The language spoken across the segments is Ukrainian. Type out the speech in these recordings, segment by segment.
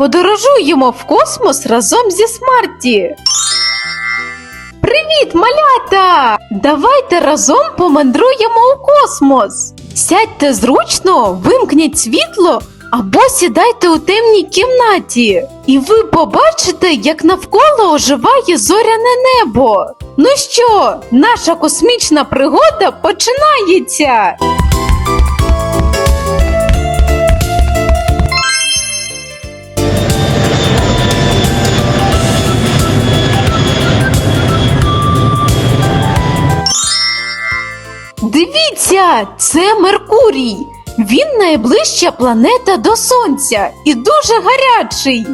подорожуємо в космос разом зі Смарті. Привіт, малята! Давайте разом помандруємо у космос. Сядьте зручно, вимкніть світло або сідайте у темній кімнаті. І ви побачите, як навколо оживає зоряне небо. Ну що, наша космічна пригода починається. Дивіться, це Меркурій. Він найближча планета до Сонця і дуже гарячий.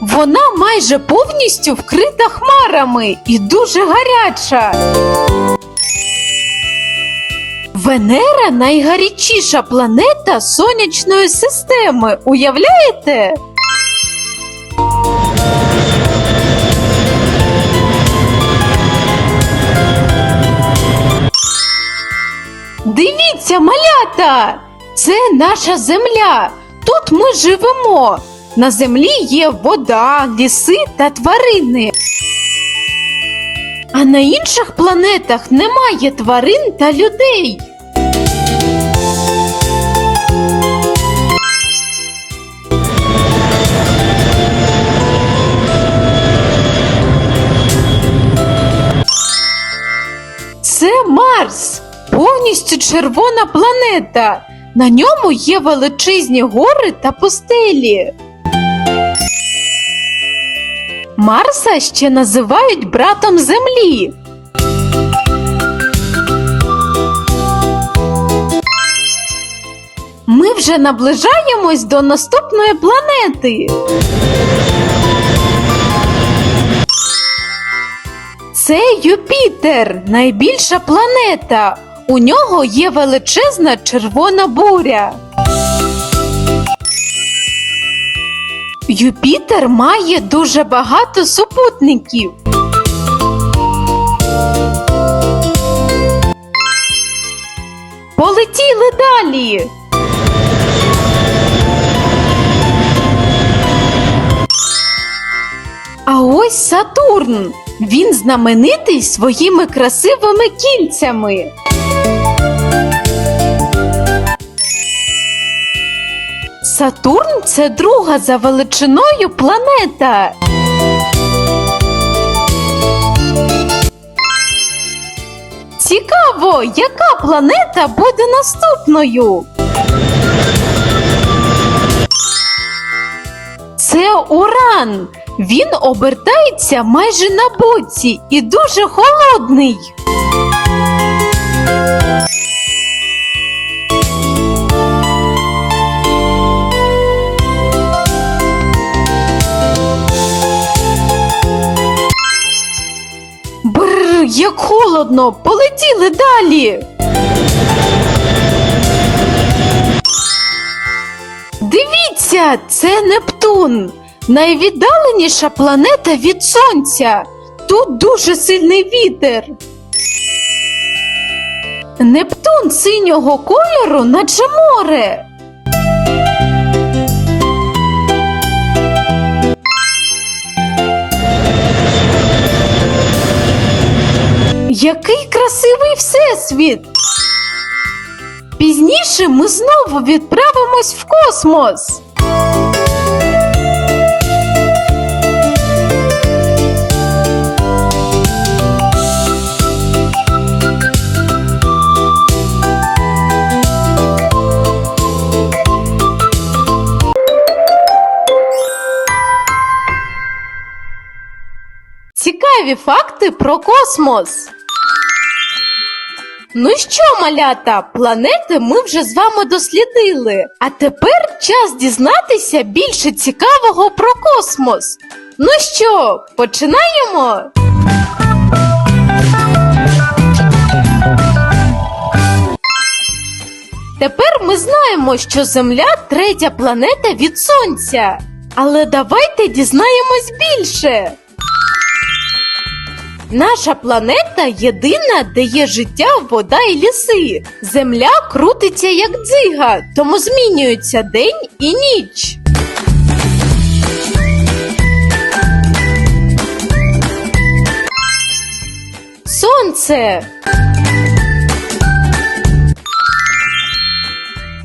Вона майже повністю вкрита хмарами і дуже гаряча. Венера найгарячіша планета сонячної системи. Уявляєте? Дивіться, малята! Це наша земля. Тут ми живемо. На землі є вода, ліси та тварини. А на інших планетах немає тварин та людей. Це Марс, повністю червона планета. На ньому є величезні гори та пустелі. Марса ще називають братом Землі. Ми вже наближаємось до наступної планети. Це Юпітер, найбільша планета. У нього є величезна червона буря. Юпітер має дуже багато супутників. Полетіли далі. А ось Сатурн. Він знаменитий своїми красивими кільцями. Сатурн це друга за величиною планета. Цікаво, яка планета буде наступною? Це Уран. Він обертається майже на боці і дуже холодний. Як холодно, полетіли далі. Дивіться, це Нептун, найвіддаленіша планета від Сонця. Тут дуже сильний вітер. Нептун синього кольору, наче море. Який красивий всесвіт! Пізніше ми знову відправимось в космос. Цікаві факти про космос. Ну що, малята, планети ми вже з вами дослідили. А тепер час дізнатися більше цікавого про космос. Ну що, починаємо? Тепер ми знаємо, що Земля третя планета від Сонця. Але давайте дізнаємось більше. Наша планета єдина, де є життя, вода і ліси. Земля крутиться як дзига, тому змінюються день і ніч. Сонце.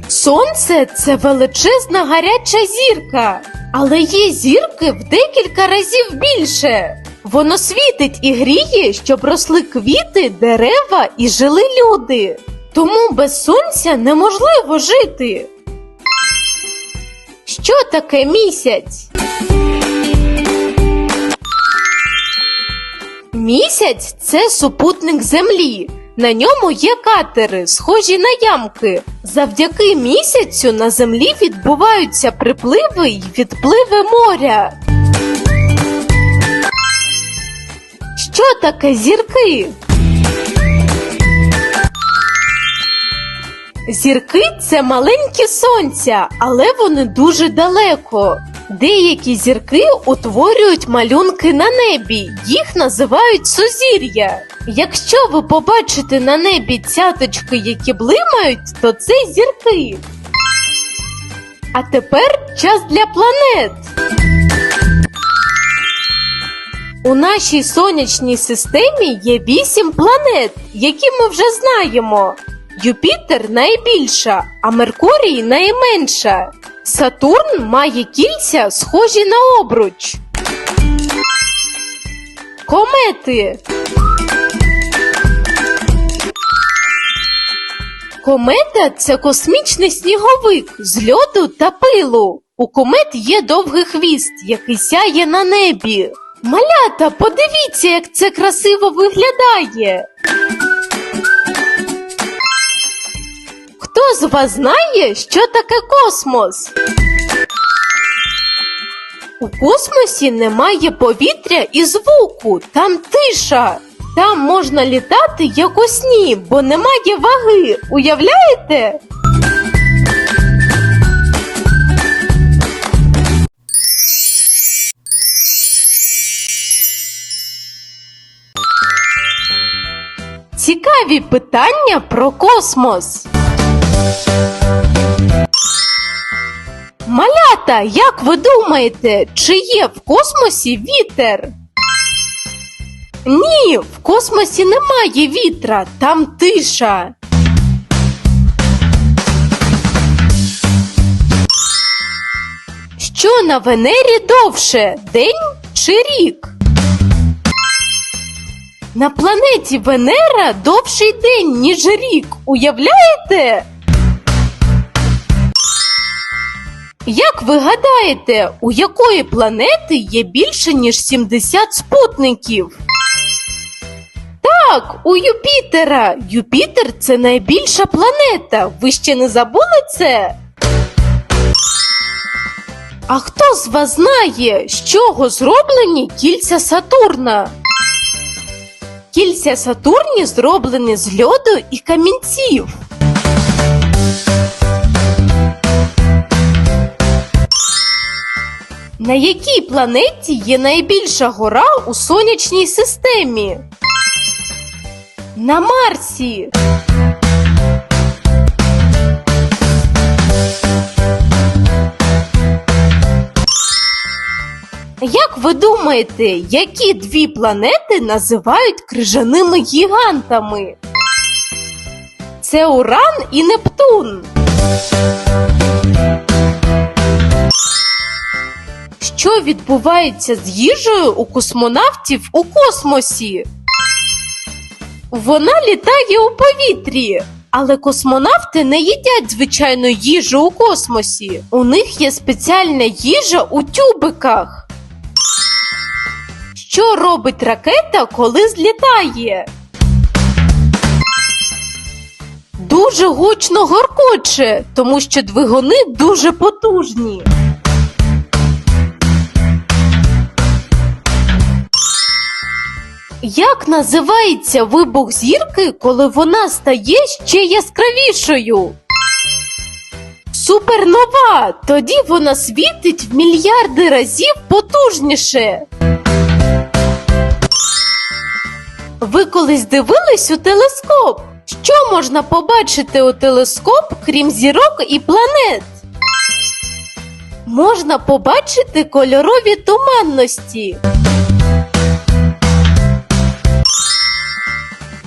Сонце це величезна гаряча зірка, але є зірки в декілька разів більше. Воно світить і гріє, щоб росли квіти, дерева і жили люди. Тому без сонця неможливо жити. Що таке місяць? Місяць це супутник Землі. На ньому є катери, схожі на ямки. Завдяки місяцю на землі відбуваються припливи й відпливи моря. Що таке зірки? Зірки це маленькі сонця, але вони дуже далеко. Деякі зірки утворюють малюнки на небі, їх називають сузір'я. Якщо ви побачите на небі цяточки, які блимають, то це зірки. А тепер час для планет. У нашій сонячній системі є вісім планет, які ми вже знаємо. Юпітер найбільша, а Меркурій найменша. Сатурн має кільця, схожі на обруч. Комети. Комета це космічний сніговик з льоду та пилу. У комет є довгий хвіст, який сяє на небі. Малята, подивіться, як це красиво виглядає. Хто з вас знає, що таке космос? У космосі немає повітря і звуку, там тиша. Там можна літати як у сні, бо немає ваги. Уявляєте? Цікаві питання про космос. Малята, як ви думаєте, чи є в космосі вітер? Ні, в космосі немає вітра, там тиша. Що на Венері довше день чи рік? На планеті Венера довший день, ніж рік. Уявляєте? Як ви гадаєте, у якої планети є більше, ніж 70 спутників? Так, у Юпітера. Юпітер це найбільша планета. Ви ще не забули це? А хто з вас знає, з чого зроблені кільця Сатурна? Кільця Сатурні зроблені з льоду і камінців. На якій планеті є найбільша гора у сонячній системі? На Марсі. Як ви думаєте, які дві планети називають крижаними гігантами? Це Уран і Нептун. Що відбувається з їжею у космонавтів у космосі? Вона літає у повітрі, але космонавти не їдять звичайну їжу у космосі. У них є спеціальна їжа у тюбиках. Що робить ракета, коли злітає? Дуже гучно горкоче, тому що двигуни дуже потужні. Як називається вибух зірки, коли вона стає ще яскравішою? Супернова! Тоді вона світить в мільярди разів потужніше. Ви колись дивились у телескоп? Що можна побачити у телескоп, крім зірок і планет? Можна побачити кольорові туманності.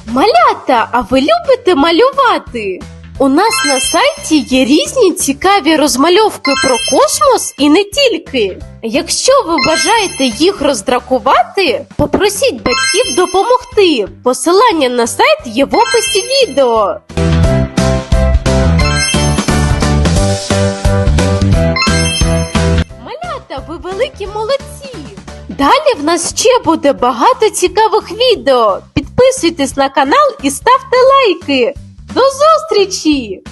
Малята, а ви любите малювати? У нас на сайті є різні цікаві розмальовки про космос і не тільки. Якщо ви бажаєте їх роздракувати, попросіть батьків допомогти. Посилання на сайт є в описі відео. Малята, ви великі молодці! Далі в нас ще буде багато цікавих відео. Підписуйтесь на канал і ставте лайки. До зустрічі!